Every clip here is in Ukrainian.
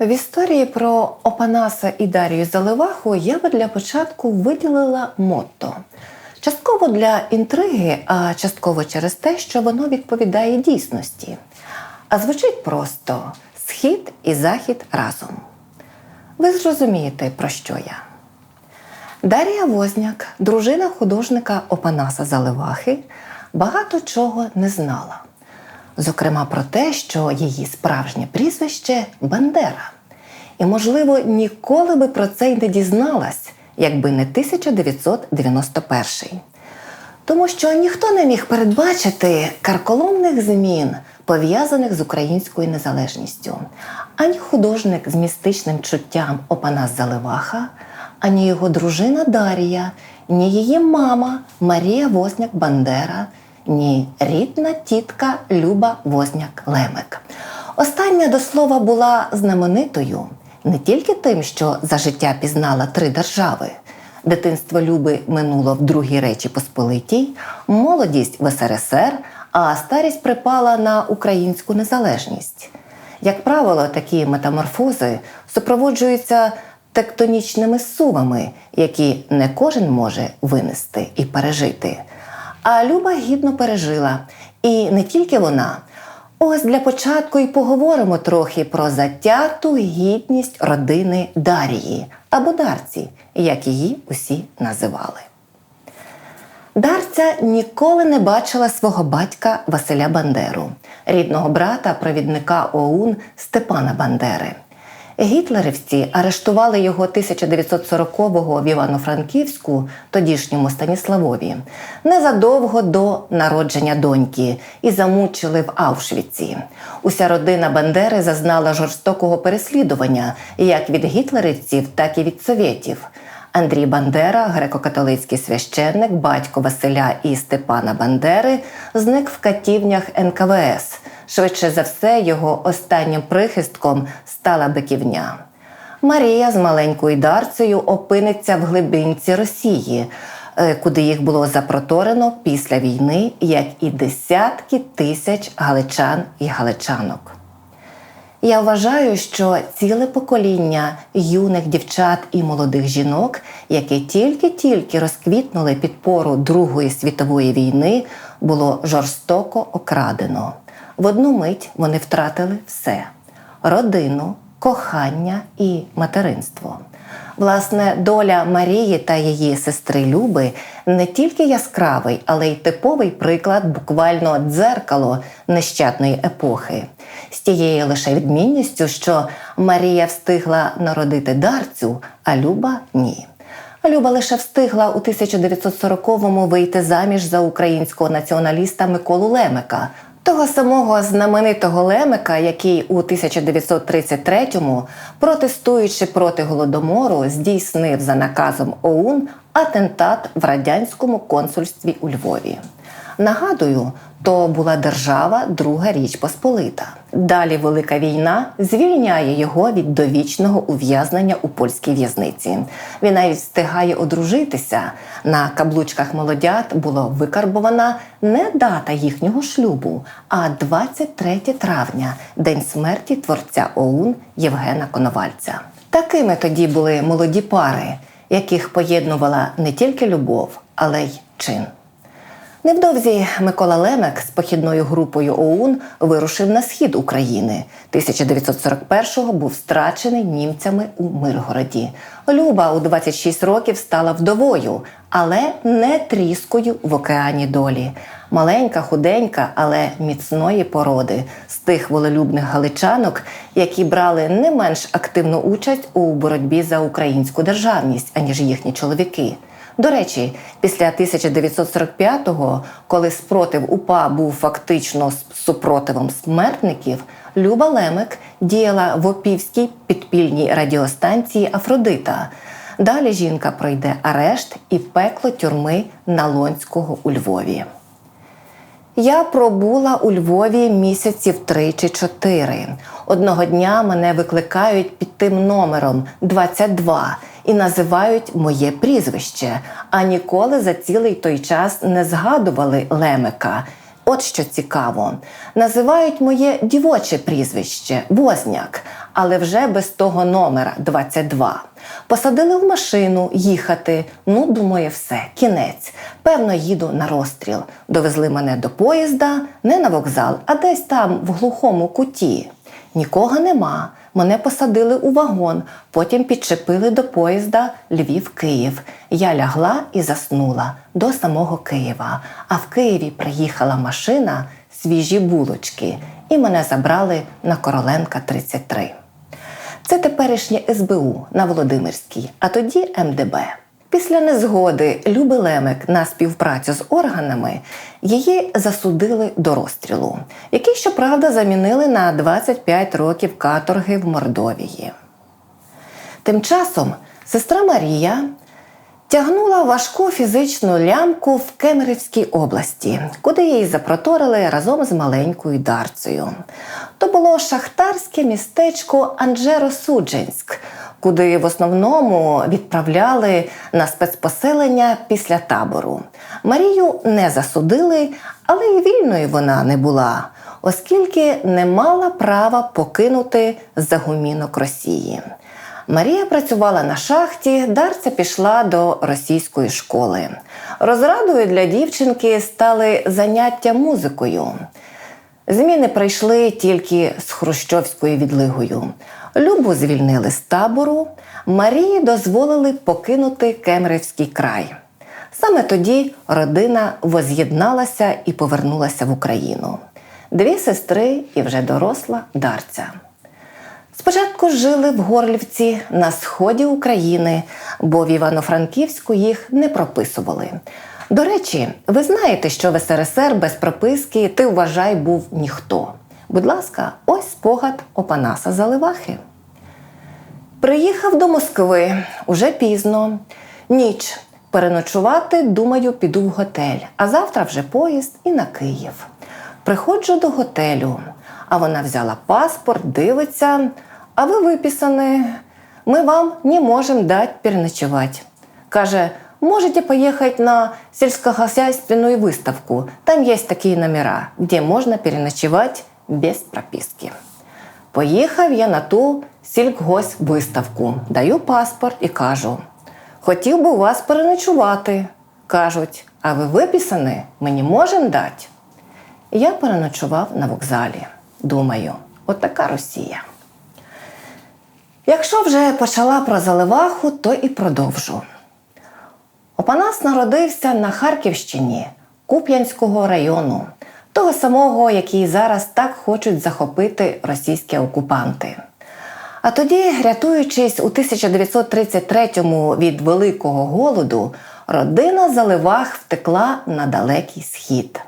В історії про Опанаса і Дарію Заливаху я би для початку виділила мотто. Частково для інтриги, а частково через те, що воно відповідає дійсності. А звучить просто схід і захід разом. Ви зрозумієте, про що я. Дар'я Возняк, дружина художника Опанаса Заливахи, багато чого не знала. Зокрема, про те, що її справжнє прізвище Бандера. І, можливо, ніколи би про це й не дізналась, якби не 1991. Тому що ніхто не міг передбачити карколомних змін, пов'язаних з українською незалежністю. Ані художник з містичним чуттям Опанас Заливаха, ані його дружина Дарія, ні її мама Марія Возняк Бандера, ні рідна тітка Люба Возняк Лемек. Остання до слова була знаменитою не тільки тим, що за життя пізнала три держави. Дитинство Люби минуло в Другій Речі Посполитій, молодість в СРСР, а старість припала на українську незалежність. Як правило, такі метаморфози супроводжуються тектонічними сувами, які не кожен може винести і пережити. А Люба гідно пережила. І не тільки вона. Ось для початку і поговоримо трохи про затяту гідність родини Дарії або Дарці, як її усі називали. Дарця ніколи не бачила свого батька Василя Бандеру, рідного брата провідника ОУН Степана Бандери. Гітлерівці арештували його 1940-го в Івано-Франківську, тодішньому Станіславові, незадовго до народження доньки і замучили в Аушвіці. Уся родина Бандери зазнала жорстокого переслідування як від гітлерівців, так і від совєтів. Андрій Бандера, греко-католицький священник, батько Василя і Степана Бандери, зник в катівнях НКВС. Швидше за все, його останнім прихистком стала биківня. Марія з маленькою дарцею опиниться в глибинці Росії, е, куди їх було запроторено після війни, як і десятки тисяч галичан і галичанок. Я вважаю, що ціле покоління юних дівчат і молодих жінок, які тільки-тільки розквітнули під пору Другої світової війни, було жорстоко окрадено. В одну мить вони втратили все: родину, кохання і материнство. Власне, доля Марії та її сестри Люби не тільки яскравий, але й типовий приклад буквально дзеркало нещадної епохи. З тією лише відмінністю, що Марія встигла народити дарцю, а Люба ні. Люба лише встигла у 1940-му вийти заміж за українського націоналіста Миколу Лемека, того самого знаменитого лемика, який у 1933-му, протестуючи проти голодомору, здійснив за наказом ОУН атентат в радянському консульстві у Львові. Нагадую, то була держава Друга Річ Посполита. Далі Велика війна звільняє його від довічного ув'язнення у польській в'язниці. Він навіть встигає одружитися. На каблучках молодят було викарбована не дата їхнього шлюбу, а 23 травня, день смерті творця ОУН Євгена Коновальця. Такими тоді були молоді пари, яких поєднувала не тільки любов, але й чин. Невдовзі Микола Лемек з похідною групою ОУН вирушив на схід України. 1941-го був страчений німцями у Миргороді. Люба у 26 років стала вдовою, але не тріскою в океані долі. Маленька, худенька, але міцної породи з тих волелюбних галичанок, які брали не менш активну участь у боротьбі за українську державність, аніж їхні чоловіки. До речі, після 1945-го, коли спротив УПА був фактично супротивом смертників, Люба Лемик діяла в Опівській підпільній радіостанції Афродита. Далі жінка пройде арешт і пекло тюрми Налонського у Львові. Я пробула у Львові місяців три чи чотири. Одного дня мене викликають під тим номером 22 і називають моє прізвище, а ніколи за цілий той час не згадували Лемека. От що цікаво, називають моє дівоче прізвище Возняк, але вже без того номера 22. Посадили в машину їхати. Ну, думаю, все, кінець. Певно, їду на розстріл. Довезли мене до поїзда, не на вокзал, а десь там, в глухому куті. Нікого нема. Мене посадили у вагон, потім підчепили до поїзда Львів-Київ. Я лягла і заснула до самого Києва. А в Києві приїхала машина свіжі булочки, і мене забрали на Короленка 33. Це теперішнє СБУ на Володимирській, а тоді МДБ. Після незгоди Люби Лемик на співпрацю з органами її засудили до розстрілу, який, щоправда, замінили на 25 років каторги в Мордовії. Тим часом сестра Марія тягнула важку фізичну лямку в Кемерівській області, куди її запроторили разом з маленькою Дарцею. То було шахтарське містечко Анджеро-Судженськ, куди в основному відправляли на спецпоселення після табору. Марію не засудили, але й вільною вона не була, оскільки не мала права покинути загумінок Росії. Марія працювала на шахті, Дарця пішла до російської школи. Розрадою для дівчинки стали заняття музикою. Зміни прийшли тільки з хрущовською відлигою. Любу звільнили з табору, Марії дозволили покинути Кемерівський край. Саме тоді родина воз'єдналася і повернулася в Україну. Дві сестри і вже доросла Дарця. Спочатку жили в Горлівці на сході України, бо в Івано-Франківську їх не прописували. До речі, ви знаєте, що в СРСР без прописки ти вважай був ніхто. Будь ласка, ось спогад Опанаса Заливахи. Приїхав до Москви уже пізно. Ніч. Переночувати, думаю, піду в готель, а завтра вже поїзд і на Київ. Приходжу до готелю, а вона взяла паспорт, дивиться, а ви виписані. Ми вам не можемо дати переночувати. Каже, можете поехать на сельскохозяйственную выставку. Там есть такие номера, где можно переночевать без прописки. Поїхав я на ту сільгоспвиставку, даю паспорт і кажу: хотів би у вас переночувати. Кажуть, а ви виписані, мені можемо дати. Я переночував на вокзалі. Думаю, от така Росія. Якщо вже почала про заливаху, то і продовжу. Опанас народився на Харківщині Куп'янського району, того самого, який зараз так хочуть захопити російські окупанти. А тоді, рятуючись у 1933-му від Великого голоду, родина Заливах втекла на далекий схід.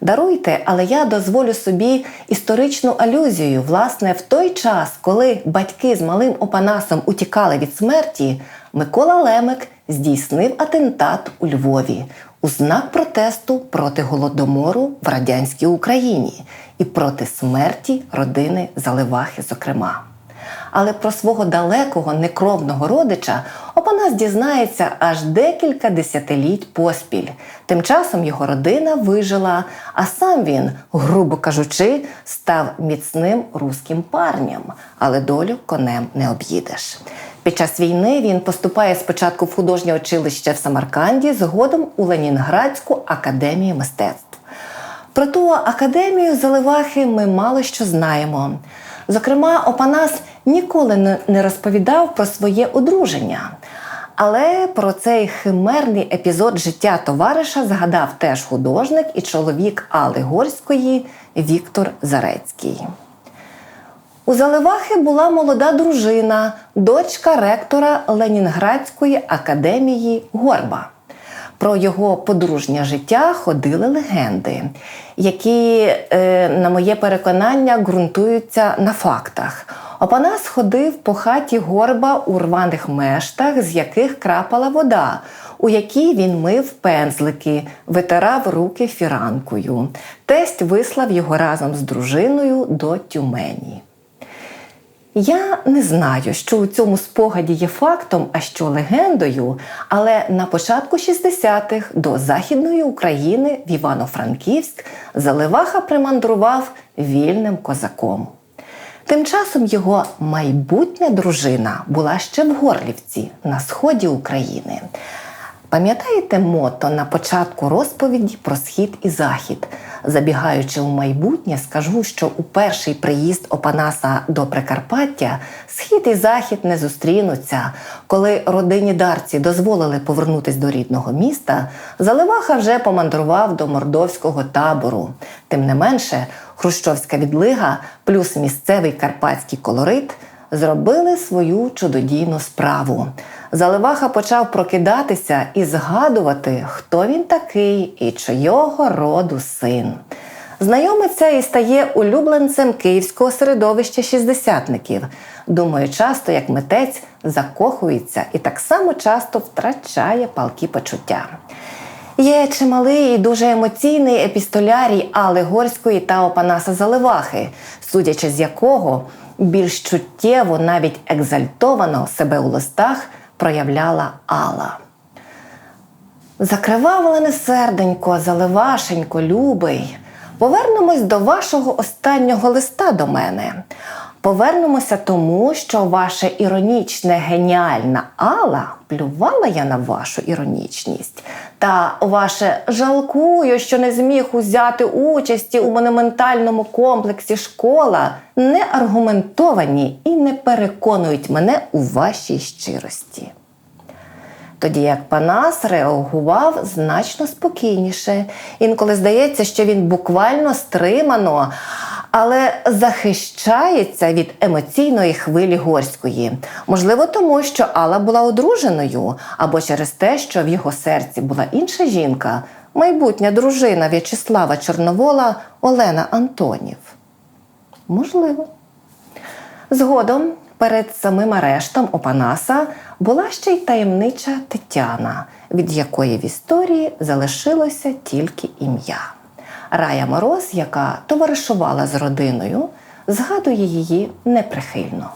Даруйте, але я дозволю собі історичну алюзію. Власне, в той час, коли батьки з малим Опанасом утікали від смерті, Микола Лемик здійснив атентат у Львові у знак протесту проти голодомору в радянській Україні і проти смерті родини Заливахи, зокрема. Але про свого далекого некровного родича Опанас дізнається аж декілька десятиліть поспіль. Тим часом його родина вижила, а сам він, грубо кажучи, став міцним руським парням, але долю конем не об'їдеш. Під час війни він поступає спочатку в художнє училище в Самарканді, згодом у Ленінградську академію мистецтв. Про ту академію Заливахи ми мало що знаємо. Зокрема, Опанас ніколи не розповідав про своє одруження. Але про цей химерний епізод життя товариша згадав теж художник і чоловік Али Горської Віктор Зарецький. У Заливахи була молода дружина, дочка ректора Ленінградської академії Горба. Про його подружнє життя ходили легенди, які, е, на моє переконання, ґрунтуються на фактах. Опанас ходив по хаті горба у рваних мештах, з яких крапала вода, у якій він мив пензлики, витирав руки фіранкою. Тесть вислав його разом з дружиною до Тюмені. Я не знаю, що у цьому спогаді є фактом, а що легендою, але на початку 60-х до Західної України в Івано-Франківськ Заливаха примандрував вільним козаком. Тим часом його майбутня дружина була ще в Горлівці на сході України. Пам'ятаєте мото на початку розповіді про схід і захід? Забігаючи у майбутнє, скажу, що у перший приїзд Опанаса до Прикарпаття схід і захід не зустрінуться. Коли родині дарці дозволили повернутися до рідного міста, Заливаха вже помандрував до мордовського табору. Тим не менше, хрущовська відлига плюс місцевий карпатський колорит зробили свою чудодійну справу. Заливаха почав прокидатися і згадувати, хто він такий і чийого роду син. Знайомиться і стає улюбленцем київського середовища шістдесятників. Думаю, часто як митець закохується і так само часто втрачає палкі почуття. Є чималий і дуже емоційний епістолярій Алли Горської та Опанаса Заливахи, судячи з якого більш чуттєво, навіть екзальтовано себе у листах проявляла Алла. Закривавлене серденько, заливашенько, любий. Повернемось до вашого останнього листа до мене. Повернемося тому, що ваша іронічна геніальна Алла плювала я на вашу іронічність. Та ваше жалкую, що не зміг узяти участі у монументальному комплексі школа, не аргументовані і не переконують мене у вашій щирості. Тоді як Панас реагував значно спокійніше. Інколи здається, що він буквально стримано, але захищається від емоційної хвилі горської. Можливо, тому що Алла була одруженою, або через те, що в його серці була інша жінка, майбутня дружина В'ячеслава Чорновола Олена Антонів. Можливо. Згодом перед самим арештом Опанаса була ще й таємнича Тетяна, від якої в історії залишилося тільки ім'я. Рая Мороз, яка товаришувала з родиною, згадує її неприхильно.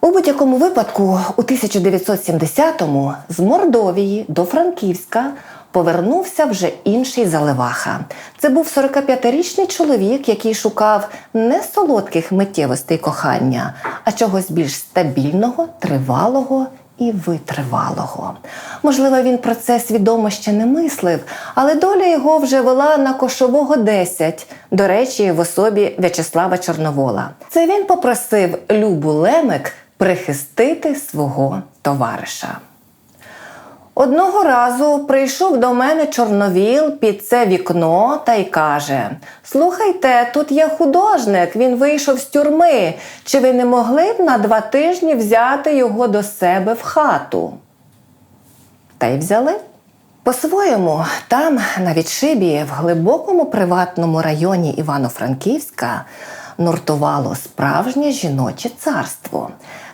У будь-якому випадку, у 1970-му з Мордовії до Франківська повернувся вже інший Заливаха. Це був 45-річний чоловік, який шукав не солодких миттєвостей кохання, а чогось більш стабільного, тривалого і витривалого. Можливо, він про це свідомо ще не мислив, але доля його вже вела на кошового 10, до речі, в особі В'ячеслава Чорновола. Це він попросив Любу Лемик прихистити свого товариша. Одного разу прийшов до мене Чорновіл під це вікно та й каже: Слухайте, тут є художник, він вийшов з тюрми. Чи ви не могли б на два тижні взяти його до себе в хату? Та й взяли. По-своєму, там, на відшибі, в глибокому приватному районі Івано-Франківська, нуртувало справжнє жіноче царство,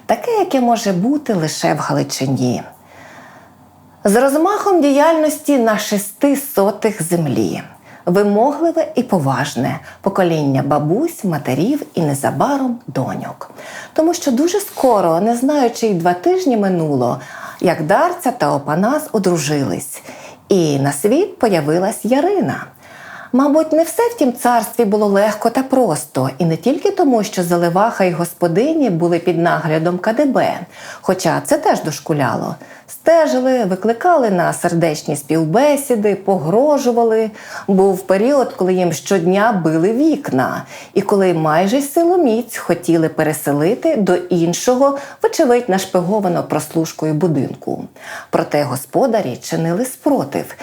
таке, яке може бути лише в Галичині з розмахом діяльності на шести сотих землі. Вимогливе і поважне покоління бабусь, матерів і незабаром доньок. Тому що дуже скоро, не знаючи й два тижні минуло, як Дарця та Опанас одружились, і на світ появилась Ярина. Мабуть, не все в тім царстві було легко та просто, і не тільки тому, що Заливаха й господині були під наглядом КДБ, хоча це теж дошкуляло. Стежили, викликали на сердечні співбесіди, погрожували. Був період, коли їм щодня били вікна, і коли майже силоміць хотіли переселити до іншого, вочевидь, нашпиговано прослушкою будинку. Проте господарі чинили спротив,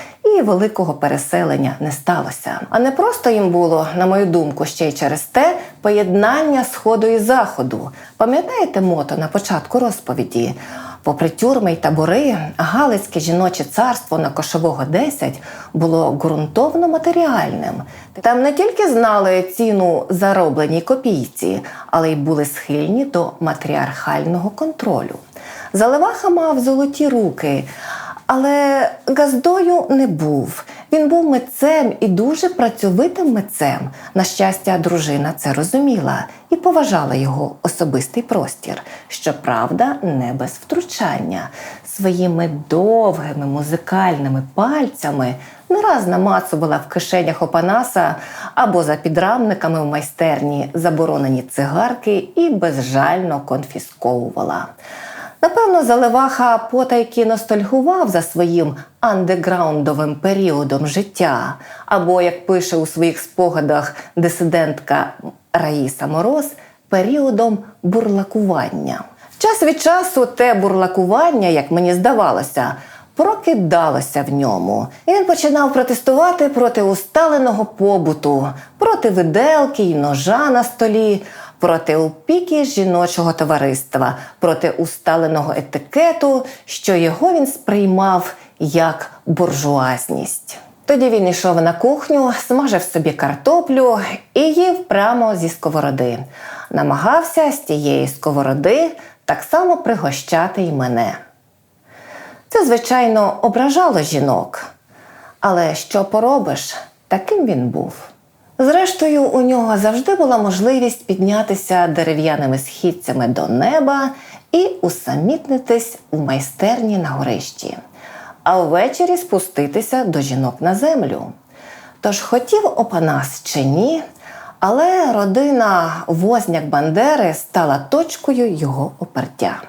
великого переселення не сталося. А не просто їм було, на мою думку, ще й через те поєднання сходу і заходу. Пам'ятаєте мото на початку розповіді? Попри тюрми й табори, Галицьке жіноче царство на Кошового 10 було ґрунтовно матеріальним. Там не тільки знали ціну заробленій копійці, але й були схильні до матріархального контролю. Заливаха мав золоті руки, але газдою не був. Він був митцем і дуже працьовитим митцем. На щастя, дружина це розуміла і поважала його особистий простір. Щоправда, не без втручання. Своїми довгими музикальними пальцями не раз намацувала в кишенях Опанаса або за підрамниками в майстерні заборонені цигарки і безжально конфісковувала. Напевно, Заливаха потайки ностальгував за своїм андеграундовим періодом життя, або, як пише у своїх спогадах дисидентка Раїса Мороз, періодом бурлакування. Час від часу те бурлакування, як мені здавалося, прокидалося в ньому, він починав протестувати проти усталеного побуту, проти виделки й ножа на столі, проти опіки жіночого товариства, проти усталеного етикету, що його він сприймав як буржуазність. Тоді він йшов на кухню, смажив собі картоплю і їв прямо зі сковороди. Намагався з тієї сковороди так само пригощати й мене. Це, звичайно, ображало жінок. Але що поробиш, таким він був. Зрештою, у нього завжди була можливість піднятися дерев'яними східцями до неба і усамітнитись у майстерні на горищі, а ввечері спуститися до жінок на землю. Тож хотів Опанас чи ні, але родина Возняк Бандери стала точкою його опертя.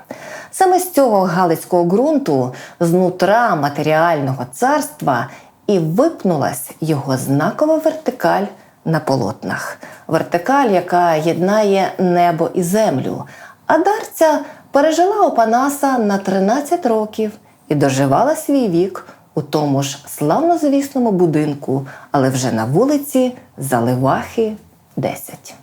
Саме з цього галицького ґрунту, знутра матеріального царства, і випнулась його знакова вертикаль на полотнах. Вертикаль, яка єднає небо і землю. А дарця пережила Опанаса на 13 років і доживала свій вік у тому ж славнозвісному будинку, але вже на вулиці Заливахи 10.